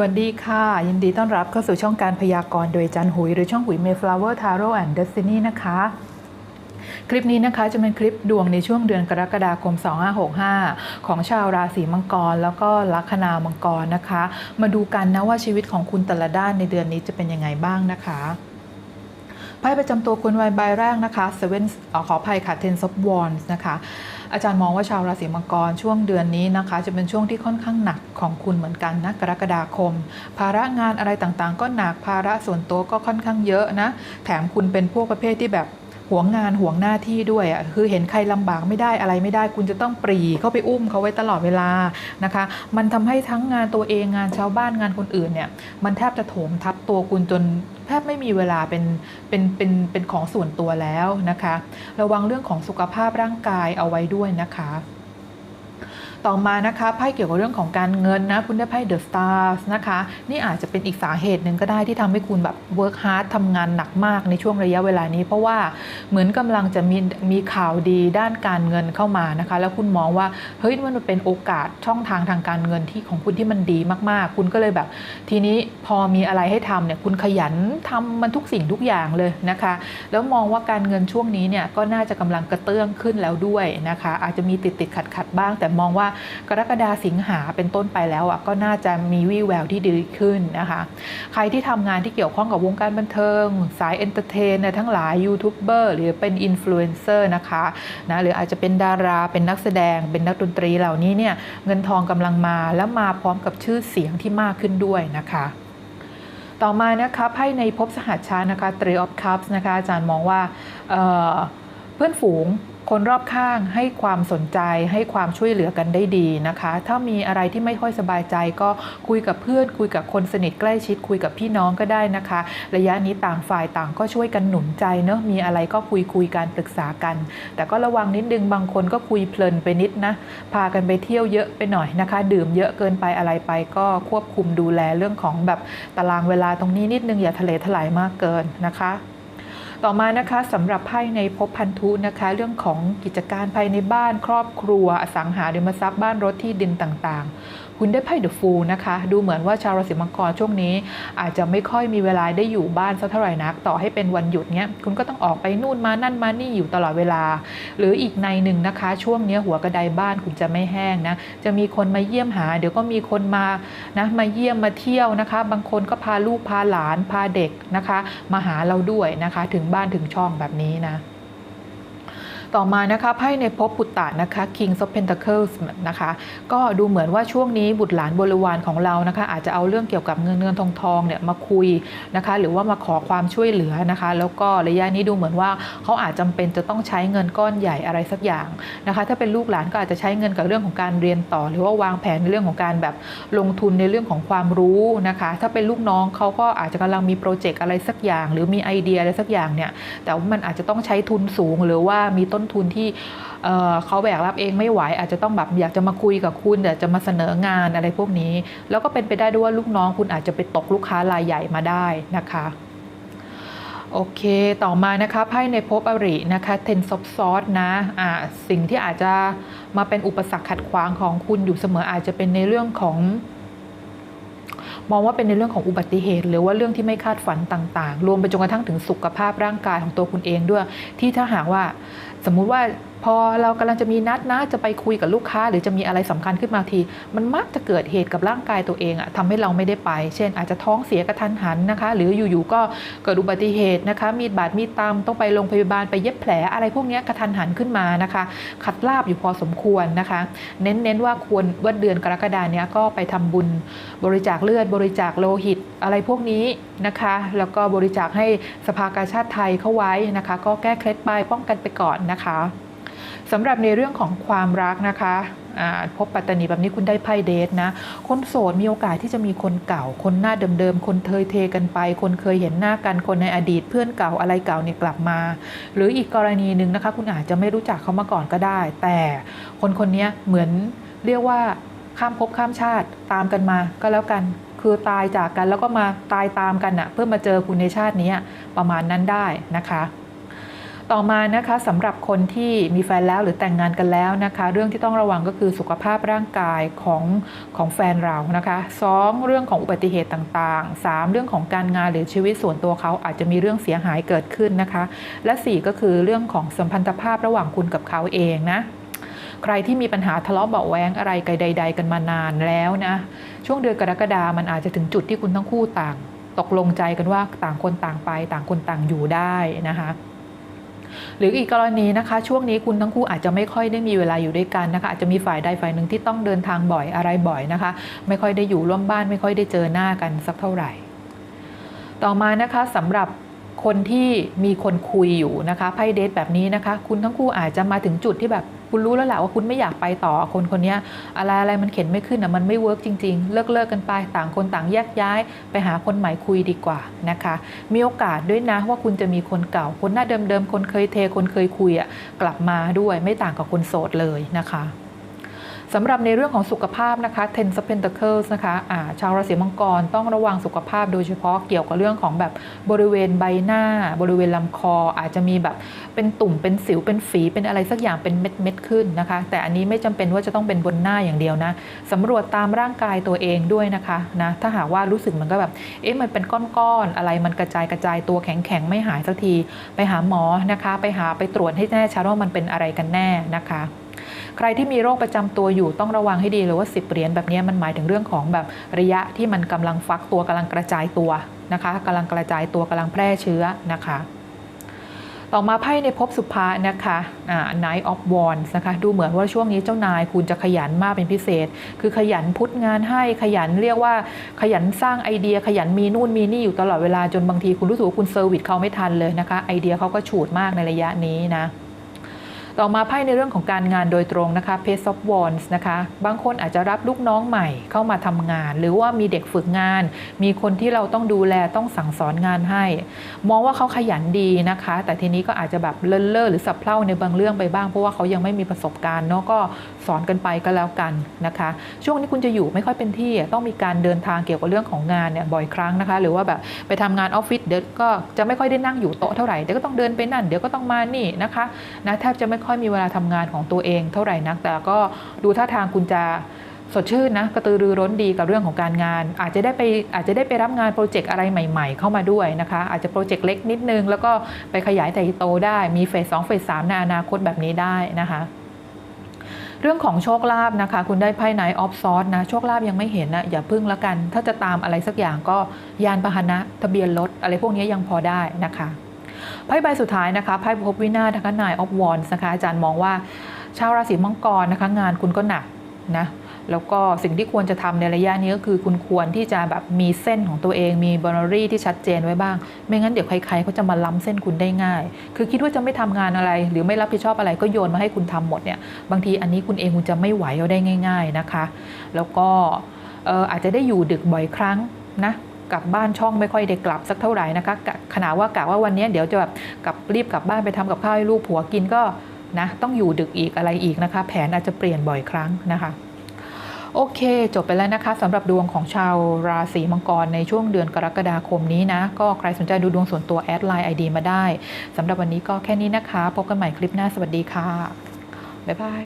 วัสดีค่ะ ยินดีต้อนรับเข้าสู่ช่องการพยากรณ์โดยจันหุย หรือช่องหุย Mayflower Tarot and Destiny นะคะ คลิปนี้นะคะจะเป็นคลิปดวงในช่วงเดือนกรกฎาคม 2565 ของชาวราศีมังกร แล้วก็ลัคนามังกรนะคะ มาดูกันนะว่าชีวิตของคุณแต่ละด้านในเดือนนี้จะเป็นยังไงบ้างนะคะ ไพ่ประจำตัวคุณวัยใบแรกนะคะ Seven เว่นขออภัยค่ะ Ten of Wands นะคะอาจารย์มองว่าชาวราศีมังกรช่วงเดือนนี้นะคะ จะเป็นช่วงที่ค่อนข้างหนักของคุณเหมือนกันนะกรกฎาคม ภาระงานอะไรต่างๆ ก็หนักภาระส่วนตัวก็ค่อนข้างเยอะนะ แถมคุณเป็นพวกประเภทที่แบบ หวงงานหวงหน้าที่ด้วยอะคือเห็นใครลำบากไม่ได้อะไรไม่ได้ คุณจะต้องปรีเข้าไปอุ้มเขาไว้ตลอดเวลานะคะ มันทำให้ทั้งงานตัวเองงานชาวบ้านงานคนอื่นเนี่ยมันแทบจะโถมทับตัวคุณจนแทบไม่มีเวลาเป็นเป็นเป็นเป็นของส่วนตัวแล้วนะคะ ระวังเรื่องของสุขภาพร่างกายเอาไว้ด้วยนะคะ ต่อมานะคะไพ่เกี่ยวกับเรื่องของการเงินนะคุณได้ไพ่ The Stars นะคะ นี่อาจจะเป็นอีกสาเหตุหนึ่งก็ได้ที่ทำให้คุณแบบ work hard ทำงานหนักมากในช่วงระยะเวลานี้ เพราะว่าเหมือนกำลังจะมีมีข่าวดีด้านการเงินเข้ามานะคะ แล้วคุณมองว่าเฮ้ยมันเป็นโอกาสช่องทางทางการเงินที่ของคุณที่มันดีมากๆ คุณก็เลยแบบ ทีนี้พอมีอะไรให้ทำเนี่ยคุณขยันทำมันทุกสิ่งทุกอย่างเลยนะคะ แล้วมองว่าการเงินช่วงนี้เนี่ยก็น่าจะกำลังกระเตื้องขึ้นแล้วด้วยนะคะ อาจจะมีติดติดขัดขัดบ้าง แต่มองว่ากรกฎาสิงหาเป็นต้นไปแล้วอะก็น่าจะมีวี่แววที่ดีขึ้นนะคะ ใครที่ทำงานที่เกี่ยวข้องกับวงการบันเทิง สายเอนเตอร์เทนเนี่ยทั้งหลายยูทูบเบอร์หรือเป็นอินฟลูเอนเซอร์นะคะนะหรืออาจจะเป็นดาราเป็นนักแสดง เป็นนักดนตรีเหล่านี้เนี่ยเงินทองกำลังมาแล้วมาพร้อมกับชื่อเสียงที่มากขึ้นด้วยนะคะต่อมานะคะไพ่ในภพสหัชชานะคะ Three of Cups นะคะ อาจารย์มองว่า พื่อนฝูงคนรอบข้างให้ความสนใจให้ความช่วยเหลือกันได้ดีนะคะ ถ้ามีอะไรที่ไม่ค่อยสบายใจก็คุยกับเพื่อน คุยกับคนสนิทใกล้ชิด คุยกับพี่น้องก็ได้นะคะ ระยะนี้ต่างฝ่ายต่างก็ช่วยกันหนุนใจเนอะมีอะไรก็คุยคุยกันปรึกษากัน แต่ก็ระวังนิดนึงบางคนก็คุยเพลินไปนิดนะพากันไปเที่ยวเยอะไปหน่อยนะคะ ดื่มเยอะเกินไปอะไรไป ก็ควบคุมดูแลเรื่องของแบบตารางเวลาตรงนี้นิดนึงอย่าทะเลถลายมากเกินนะคะ ต่อมานะคะสำหรับไพ่ในภพพันธุนะคะ เรื่องของกิจการภายในบ้านครอบครัวอสังหาริมทรัพย์บ้านรถที่ดินต่างๆ คุณได้ไพ่เดอะฟูลนะคะ ดูเหมือนว่าชาวราศีมังกรช่วงนี้ อาจจะไม่ค่อยมีเวลาได้อยู่บ้านสักเท่าไหร่นัก ต่อให้เป็นวันหยุดเนี้ยคุณก็ต้องออกไปนู่นมานั่นมานี่อยู่ตลอดเวลา หรืออีกในหนึ่งนะคะ ช่วงนี้หัวกระไดบ้านคุณจะไม่แห้งนะจะมีคนมาเยี่ยมหา เดี๋ยวก็มีคนมานะมาเยี่ยมมาเที่ยวนะคะ บางคนก็พาลูกพาหลานพาเด็กนะคะ มาหาเราด้วยนะคะ ถึงบ้านถึงช่องแบบนี้นะ ต่อมานะคะไพ่ในภพปุตตะนะคะ King of Pentacles นะคะ ก็ดูเหมือนว่าช่วงนี้บุตรหลานบริวารของเรานะคะ อาจจะเอาเรื่องเกี่ยวกับเงินเงินทองทองเนี่ยมาคุยนะคะ หรือว่ามาขอความช่วยเหลือนะคะ แล้วก็ระยะนี้ดูเหมือนว่าเขาอาจจำเป็นจะต้องใช้เงินก้อนใหญ่อะไรสักอย่างนะคะ ถ้าเป็นลูกหลานก็อาจจะใช้เงินกับเรื่องของการเรียนต่อ หรือว่าวางแผนในเรื่องของการแบบลงทุนในเรื่องของความรู้นะคะ ถ้าเป็นลูกน้องเขาก็อาจจะกำลังมีโปรเจกต์อะไรสักอย่าง หรือมีไอเดียอะไรสักอย่างเนี่ยแต่ว่ามันอาจจะต้องใช้ทุนสูงหรือว่ามีต้นทุนที่เเขาแบกรับเองไม่ไหวอาจจะต้องแบบอยากจะมาคุยกับคุณอยากจะมาเสนองานอะไรพวกนี้ แล้วก็เป็นไปได้ด้วยว่าลูกน้องคุณอาจจะไปตกลูกค้ารายใหญ่มาได้นะคะโอเค ต่อมานะคะไพ่ในภพอรินะคะเทนซอฟซอสนะอ่าสิ่งที่อาจจะมาเป็นอุปสรรคขัดขวางของคุณอยู่เสมออาจจะเป็นในเรื่องของ มองว่าเป็นในเรื่องของอุบัติเหตุ หรือว่าเรื่องที่ไม่คาดฝันต่าง ๆ รวมไปจนกระทั่งถึงสุขภาพร่างกายของตัวคุณเองด้วย ที่ถ้าหากว่าสมมุติว่า พอเรากำลังจะมีนัดนะจะไปคุยกับลูกค้า หรือจะมีอะไรสำคัญขึ้นมาที มันมักจะเกิดเหตุกับร่างกายตัวเองอะทำให้เราไม่ได้ไป เช่น อาจจะท้องเสียกระทันหันนะคะ หรืออยู่ๆก็เกิดอุบัติเหตุนะคะ มีดบาดมีดตามต้องไปโรงพยาบาลไปเย็บแผลอะไรพวกนี้กระทันหันขึ้นมานะคะ ขัดลาบอยู่พอสมควรนะคะ เน้นๆว่าควรว่าเดือนกรกฎาเนี้ยก็ไปทำบุญบริจาคเลือดบริจาคโลหิตอะไรพวกนี้นะคะ แล้วก็บริจาคให้สภากาชาติไทยเข้าไว้นะคะ ก็แก้เคล็ดไปป้องกันไปก่อนนะคะ สำหรับในเรื่องของความรักนะคะพบปัตตานีแบบนี้คุณได้ไพ่เดทนะ คนโสดมีโอกาสที่จะมีคนเก่า คนหน้าเดิมๆ คนเทยเทกันไป คนเคยเห็นหน้ากัน คนในอดีตเพื่อนเก่าอะไรเก่าเนี่ยกลับมา หรืออีกกรณีหนึ่งนะคะ คุณอาจจะไม่รู้จักเขามาก่อนก็ได้ แต่คนคนนี้เหมือนเรียกว่าข้ามภพข้ามชาติตามกันมาก็แล้วกันคือตายจากกันแล้วก็มาตายตามกันอะเพื่อมาเจอคุณในชาตินี้ประมาณนั้นได้นะคะ ต่อมานะคะสำหรับคนที่มีแฟนแล้วหรือแต่งงานกันแล้วนะคะ เรื่องที่ต้องระวังก็คือสุขภาพร่างกายของของแฟนเรานะคะสองเรื่องของอุบัติเหตุต่างๆ 3 เรื่องของการงานหรือชีวิตส่วนตัวเขาอาจจะมีเรื่องเสียหายเกิดขึ้นนะคะ และ 4 ก็คือเรื่องของสัมพันธภาพระหว่างคุณกับเขาเองนะใครที่มีปัญหาทะเลาะเบาแวงอะไรกันใด ๆ กันมานานแล้วนะ ช่วงเดือนกรกฎามันอาจจะถึงจุดที่คุณทั้งคู่ต่าง ตกลงใจกันว่าต่างคนต่างไป ต่างคนต่างอยู่ได้นะคะ หรืออีกกรณีนะคะ ช่วงนี้คุณทั้งคู่อาจจะไม่ค่อยได้มีเวลาอยู่ด้วยกันนะคะอาจจะมีฝ่ายใดฝ่ายหนึ่งที่ต้องเดินทางบ่อยอะไรบ่อยนะคะ ไม่ค่อยได้อยู่ร่วมบ้าน ไม่ค่อยได้เจอหน้ากันสักเท่าไหร่ ต่อมานะคะสำหรับ คนที่มีคนคุยอยู่นะคะไพ่เดทแบบนี้นะคะ คุณทั้งคู่อาจจะมาถึงจุดที่แบบคุณรู้แล้วแหละว่าคุณไม่อยากไปต่อคนคนนี้อะไรอะไรมันเข็นไม่ขึ้นอะมันไม่เวิร์กจริงๆ เลิกเลิกกันไปต่างคนต่างแยกย้าย ไปหาคนใหม่คุยดีกว่านะคะ มีโอกาสด้วยนะว่าคุณจะมีคนเก่า คนหน้าเดิมๆคนเคยเทคนเคยคุยอะกลับมาด้วยไม่ต่างกับคนโสดเลยนะคะ สำหรับในเรื่องของสุขภาพนะคะ Ten of Pentacles นะคะะชาวราศีมังกรต้องระวังสุขภาพโดยเฉพาะเกี่ยวกับเรื่องของแบบบริเวณใบหน้า บริเวณลำคอ อาจจะมีแบบเป็นตุ่มเป็นสิวเป็นฝีเป็นอะไรสักอย่างเป็นเม็ดเม็ดขึ้นนะคะ แต่อันนี้ไม่จำเป็นว่าจะต้องเป็นบนหน้าอย่างเดียวนะสำรวจตามร่างกายตัวเองด้วยนะคะนะถ้าหากว่ารู้สึกมันก็แบบเอ๊ะมันเป็นก้อนๆอะไรมันกระจายกระจายตัวแข็งๆไม่หายสักที ไปหาหมอนะคะ ไปหาไปตรวจให้แน่ชัดว่ามันเป็นอะไรกันแน่นะคะ ใครที่มีโรคประจำตัวอยู่ต้องระวังให้ดีเลยว่า 10 เหรียญแบบนี้มันหมายถึงเรื่องของแบบระยะที่มันกำลังฟักตัวกำลังกระจายตัวนะคะกำลังกระจายตัวกำลังแพร่เชื้อนะคะต่อมาไพ่ในภพสุภานะคะอ่า Knight of Wands นะคะ ดูเหมือนว่าช่วงนี้เจ้านายคุณจะขยันมากเป็นพิเศษ คือขยันพุทงานให้ขยันเรียกว่าขยันสร้างไอเดียขยันมีนู่นมีนี่อยู่ตลอดเวลาจนบางทีคุณรู้สึกว่าคุณเซอร์วิสเขาไม่ทันเลยนะคะ ไอเดียเขาก็ฉูดมากในระยะนี้นะ ต่อมาไพ่ในเรื่องของการงานโดยตรงนะคะ Page of Wands นะคะ บางคนอาจจะรับลูกน้องใหม่เข้ามาทำงาน หรือว่ามีเด็กฝึกงาน มีคนที่เราต้องดูแลต้องสั่งสอนงานให้ มองว่าเขาขยันดีนะคะ แต่ทีนี้ก็อาจจะแบบเลินเล่อหรือสับเพร่าในบางเรื่องไปบ้าง เพราะว่าเขายังไม่มีประสบการณ์เนาะก็สอนกันไปก็แล้วกันนะคะ ช่วงนี้คุณจะอยู่ไม่ค่อยเป็นที่ต้องมีการเดินทางเกี่ยวกับเรื่องของงานเนี่ยบ่อยครั้งนะคะ หรือว่าแบบไปทำงานออฟฟิศเดี๋ยวก็จะไม่ค่อยได้นั่งอยู่โต๊ะเท่าไหร่เดี๋ยวก็ต้องเดินไปนั่นเดี๋ยวก็ต้องมานี่นะคะนะแทบจะไม่ค่อยมีเวลาทำงานของตัวเองเท่าไหร่นัก แต่ก็ดูท่าทางคุณจะสดชื่นนะกระตือรือร้นดีกับเรื่องของการงาน อาจจะได้ไปอาจจะได้ไปรับงานโปรเจกต์อะไรใหม่ ๆ เข้ามาด้วยนะคะ อาจจะโปรเจกต์เล็กนิดนึง แล้วก็ไปขยายแต่โตได้มีเฟสสองเฟสสามในอนาคตแบบนี้ได้นะคะเรื่องของโชคลาภนะคะ คุณได้ไพ่ไนออฟซอสนะ โชคลาภยังไม่เห็นนะ อย่าพึ่งละกัน ถ้าจะตามอะไรสักอย่างก็ยานพาหนะ ทะเบียนรถอะไรพวกนี้ยังพอได้นะคะ ไพ่ใบสุดท้ายนะคะไพ่พบวินาศนะคะนายออฟวอนส์นะคะอาจารย์มองว่าชาวราศีมังกรนะคะงานคุณก็หนักนะแล้วก็สิ่งที่ควรจะทำในระยะนี้ก็คือคุณควรที่จะแบบมีเส้นของตัวเองมีบอนารีที่ชัดเจนไว้บ้าง ไม่งั้นเดี๋ยวใครๆเขาจะมาล้ำเส้นคุณได้ง่าย คือคิดว่าจะไม่ทำงานอะไร หรือไม่รับผิดชอบอะไรก็โยนมาให้คุณทำหมดเนี่ยบางทีอันนี้คุณเองคุณจะไม่ไหวเอาได้ง่าย ๆนะคะ แล้วก็เอ่ออาจจะได้อยู่ดึกบ่อยครั้งนะ กลับบ้านช่องไม่ค่อยได้กลับสักเท่าไหร่นะคะขนาว่ากะว่าวันนี้เดี๋ยวจะแบบกลับรีบกลับบ้านไปทำกับข้าวให้ลูกผัวกินก็นะต้องอยู่ดึกอีกอะไรอีกนะคะ แผนอาจจะเปลี่ยนบ่อยครั้งนะคะโอเค จบไปแล้วนะคะสำหรับดวงของชาวราศีมังกรในช่วงเดือนกรกฎาคมนี้นะ ก็ใครสนใจดูดวงส่วนตัวแอดไลน์ ID มาได้สำหรับวันนี้ก็แค่นี้นะคะ พบกันใหม่คลิปหน้าสวัสดีค่ะ บ๊ายบาย